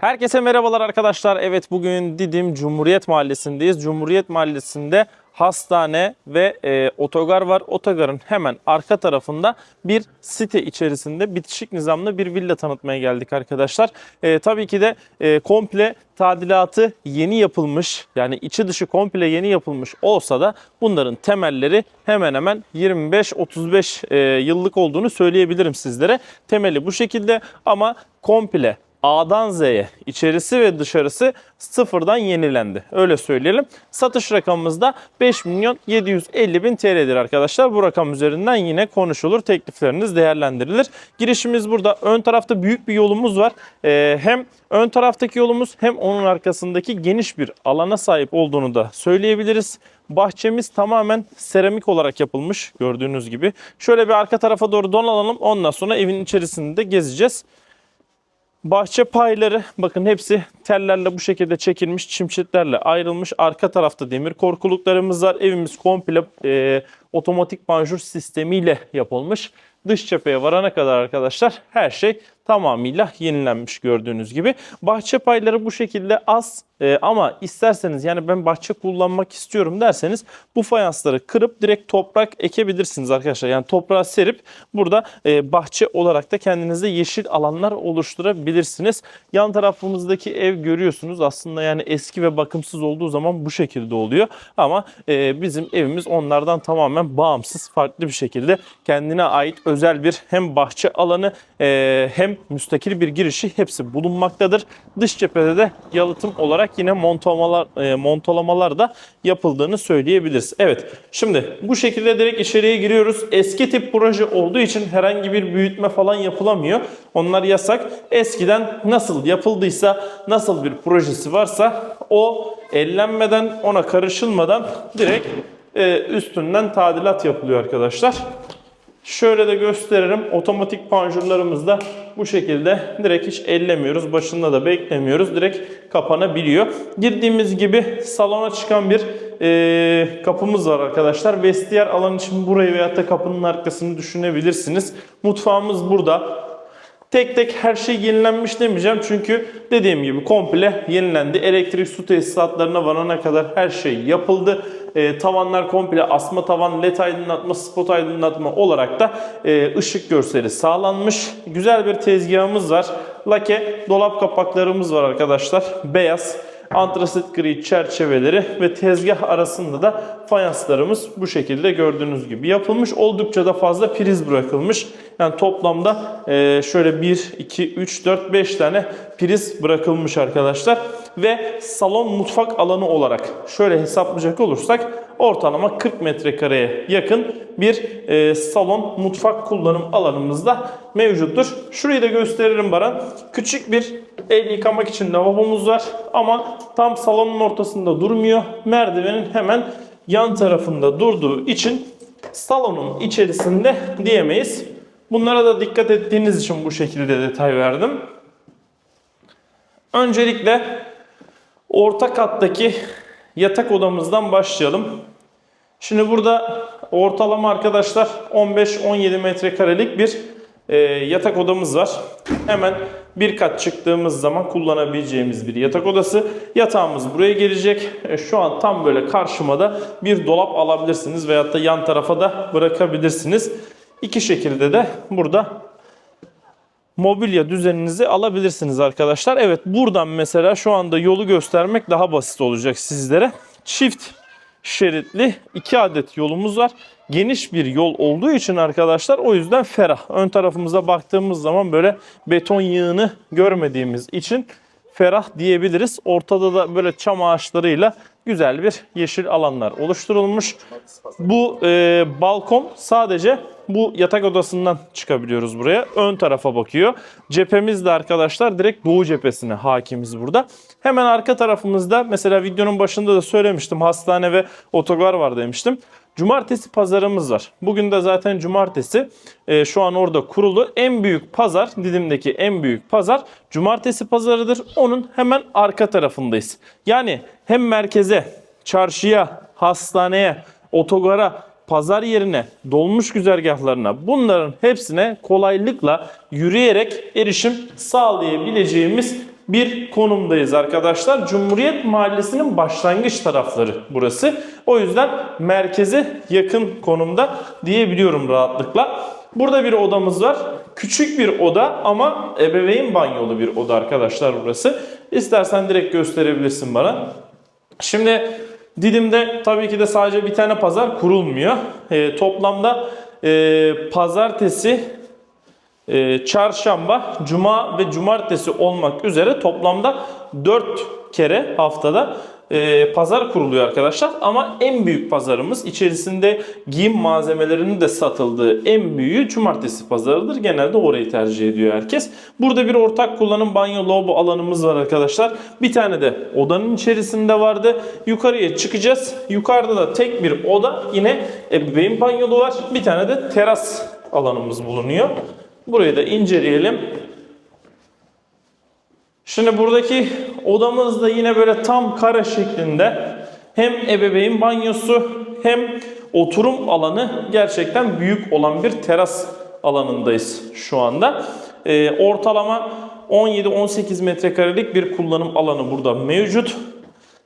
Herkese merhabalar arkadaşlar. Evet bugün Didim Cumhuriyet Mahallesi'ndeyiz. Cumhuriyet Mahallesi'nde hastane ve e, otogar var. Otogarın hemen arka tarafında bir site içerisinde bitişik nizamlı bir villa tanıtmaya geldik arkadaşlar. E, tabii ki de e, komple tadilatı yeni yapılmış yani içi dışı komple yeni yapılmış olsa da bunların temelleri hemen hemen 25-35 e, yıllık olduğunu söyleyebilirim sizlere. Temeli bu şekilde ama komple A'dan Z'ye içerisi ve dışarısı sıfırdan yenilendi. Öyle söyleyelim. Satış rakamımız da 5 milyon 750 bin TL'dir arkadaşlar. Bu rakam üzerinden yine konuşulur. Teklifleriniz değerlendirilir. Girişimiz burada. Ön tarafta büyük bir yolumuz var. Ee, hem ön taraftaki yolumuz hem onun arkasındaki geniş bir alana sahip olduğunu da söyleyebiliriz. Bahçemiz tamamen seramik olarak yapılmış gördüğünüz gibi. Şöyle bir arka tarafa doğru dolanalım. Ondan sonra evin içerisinde gezeceğiz. Bahçe payları bakın hepsi tellerle bu şekilde çekilmiş çimşitlerle ayrılmış. Arka tarafta demir korkuluklarımız var. Evimiz komple e, otomatik panjur sistemiyle yapılmış. Dış cepheye varana kadar arkadaşlar her şey tamamıyla yenilenmiş gördüğünüz gibi. Bahçe payları bu şekilde az e, ama isterseniz yani ben bahçe kullanmak istiyorum derseniz bu fayansları kırıp direkt toprak ekebilirsiniz arkadaşlar. Yani toprağa serip burada e, bahçe olarak da kendinize yeşil alanlar oluşturabilirsiniz. Yan tarafımızdaki ev görüyorsunuz aslında yani eski ve bakımsız olduğu zaman bu şekilde oluyor. Ama e, bizim evimiz onlardan tamamen bağımsız farklı bir şekilde kendine ait özel bir hem bahçe alanı e, hem müstakil bir girişi hepsi bulunmaktadır. Dış cephede de yalıtım olarak yine montolamalar, e, montolamalar da yapıldığını söyleyebiliriz. Evet şimdi bu şekilde direkt içeriye giriyoruz. Eski tip proje olduğu için herhangi bir büyütme falan yapılamıyor. Onlar yasak. Eskiden nasıl yapıldıysa, nasıl bir projesi varsa o ellenmeden, ona karışılmadan direkt e, üstünden tadilat yapılıyor arkadaşlar. Şöyle de gösteririm. Otomatik panjurlarımız da bu şekilde direkt hiç ellemiyoruz. Başında da beklemiyoruz. Direkt kapanabiliyor. Girdiğimiz gibi salona çıkan bir e, kapımız var arkadaşlar. Vestiyer alan için burayı veyahut da kapının arkasını düşünebilirsiniz. Mutfağımız burada. Tek tek her şey yenilenmiş demeyeceğim çünkü dediğim gibi komple yenilendi. Elektrik su tesisatlarına varana kadar her şey yapıldı. E, tavanlar komple asma tavan, led aydınlatma, spot aydınlatma olarak da e, ışık görseli sağlanmış. Güzel bir tezgahımız var. Lake dolap kapaklarımız var arkadaşlar. Beyaz antrasit gri çerçeveleri ve tezgah arasında da fayanslarımız bu şekilde gördüğünüz gibi yapılmış. Oldukça da fazla priz bırakılmış. Yani toplamda e, şöyle 1, 2, 3, 4, 5 tane priz bırakılmış arkadaşlar. Ve salon mutfak alanı olarak şöyle hesaplayacak olursak ortalama 40 metrekareye yakın bir e, salon mutfak kullanım alanımız da mevcuttur. Şurayı da gösteririm Baran. Küçük bir el yıkamak için lavabomuz var ama tam salonun ortasında durmuyor. Merdivenin hemen yan tarafında durduğu için salonun içerisinde diyemeyiz. Bunlara da dikkat ettiğiniz için bu şekilde detay verdim. Öncelikle orta kattaki yatak odamızdan başlayalım. Şimdi burada ortalama arkadaşlar 15-17 metrekarelik bir e, yatak odamız var. Hemen bir kat çıktığımız zaman kullanabileceğimiz bir yatak odası. Yatağımız buraya gelecek. E, şu an tam böyle karşıma da bir dolap alabilirsiniz veyahut da yan tarafa da bırakabilirsiniz. İki şekilde de burada mobilya düzeninizi alabilirsiniz arkadaşlar. Evet buradan mesela şu anda yolu göstermek daha basit olacak sizlere. Çift şeritli iki adet yolumuz var. Geniş bir yol olduğu için arkadaşlar o yüzden ferah. Ön tarafımıza baktığımız zaman böyle beton yığını görmediğimiz için ferah diyebiliriz. Ortada da böyle çam ağaçlarıyla güzel bir yeşil alanlar oluşturulmuş. Bu e, balkon sadece bu yatak odasından çıkabiliyoruz buraya. Ön tarafa bakıyor. Cephemiz de arkadaşlar direkt doğu cephesine hakimiz burada. Hemen arka tarafımızda mesela videonun başında da söylemiştim hastane ve otogar var demiştim. Cumartesi pazarımız var. Bugün de zaten cumartesi e, şu an orada kurulu. En büyük pazar Didim'deki en büyük pazar cumartesi pazarıdır. Onun hemen arka tarafındayız. Yani hem merkeze, çarşıya, hastaneye, otogara, pazar yerine, dolmuş güzergahlarına bunların hepsine kolaylıkla yürüyerek erişim sağlayabileceğimiz bir konumdayız arkadaşlar. Cumhuriyet Mahallesi'nin başlangıç tarafları burası. O yüzden merkeze yakın konumda diyebiliyorum rahatlıkla. Burada bir odamız var. Küçük bir oda ama ebeveyn banyolu bir oda arkadaşlar burası. İstersen direkt gösterebilirsin bana. Şimdi Didim'de tabii ki de sadece bir tane pazar kurulmuyor. Ee, toplamda e, pazartesi, e, çarşamba, cuma ve cumartesi olmak üzere toplamda 4 kere haftada e, pazar kuruluyor arkadaşlar. Ama en büyük pazarımız içerisinde giyim malzemelerinin de satıldığı en büyüğü cumartesi pazarıdır. Genelde orayı tercih ediyor herkes. Burada bir ortak kullanım banyo lavabo alanımız var arkadaşlar. Bir tane de odanın içerisinde vardı. Yukarıya çıkacağız. Yukarıda da tek bir oda yine ebeveyn banyolu var. Bir tane de teras alanımız bulunuyor. Burayı da inceleyelim. Şimdi buradaki odamız da yine böyle tam kare şeklinde. Hem ebeveyn banyosu hem oturum alanı gerçekten büyük olan bir teras alanındayız şu anda. Ee, ortalama 17-18 metrekarelik bir kullanım alanı burada mevcut.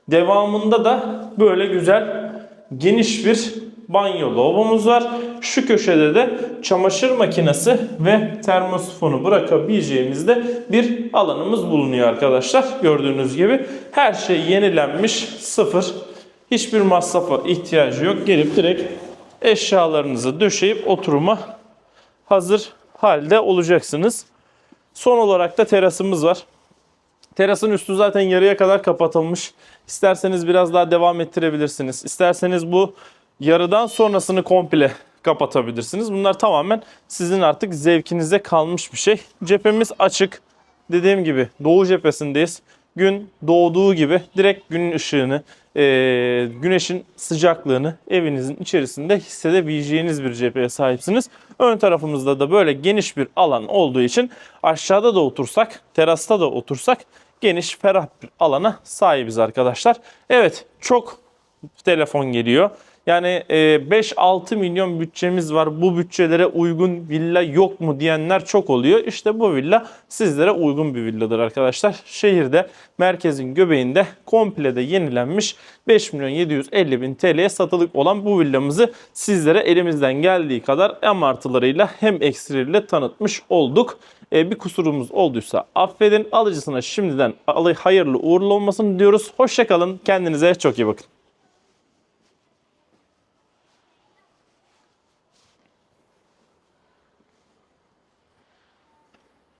Devamında da böyle güzel geniş bir banyo lavabomuz var. Şu köşede de çamaşır makinesi ve termosifonu bırakabileceğimiz de bir alanımız bulunuyor arkadaşlar. Gördüğünüz gibi her şey yenilenmiş, sıfır. Hiçbir masrafa ihtiyacı yok. Gelip direkt eşyalarınızı döşeyip oturuma hazır halde olacaksınız. Son olarak da terasımız var. Terasın üstü zaten yarıya kadar kapatılmış. İsterseniz biraz daha devam ettirebilirsiniz. İsterseniz bu yarıdan sonrasını komple kapatabilirsiniz. Bunlar tamamen sizin artık zevkinize kalmış bir şey. Cephemiz açık. Dediğim gibi doğu cephesindeyiz. Gün doğduğu gibi direkt günün ışığını, eee, güneşin sıcaklığını evinizin içerisinde hissedebileceğiniz bir cepheye sahipsiniz. Ön tarafımızda da böyle geniş bir alan olduğu için aşağıda da otursak, terasta da otursak geniş, ferah bir alana sahibiz arkadaşlar. Evet, çok telefon geliyor. Yani e, 5-6 milyon bütçemiz var. Bu bütçelere uygun villa yok mu diyenler çok oluyor. İşte bu villa sizlere uygun bir villadır arkadaşlar. Şehirde merkezin göbeğinde komple de yenilenmiş 5 milyon 750 bin TL'ye satılık olan bu villamızı sizlere elimizden geldiği kadar hem artılarıyla hem eksileriyle tanıtmış olduk. E, bir kusurumuz olduysa affedin. Alıcısına şimdiden hayırlı uğurlu olmasını diyoruz. Hoşçakalın. Kendinize çok iyi bakın.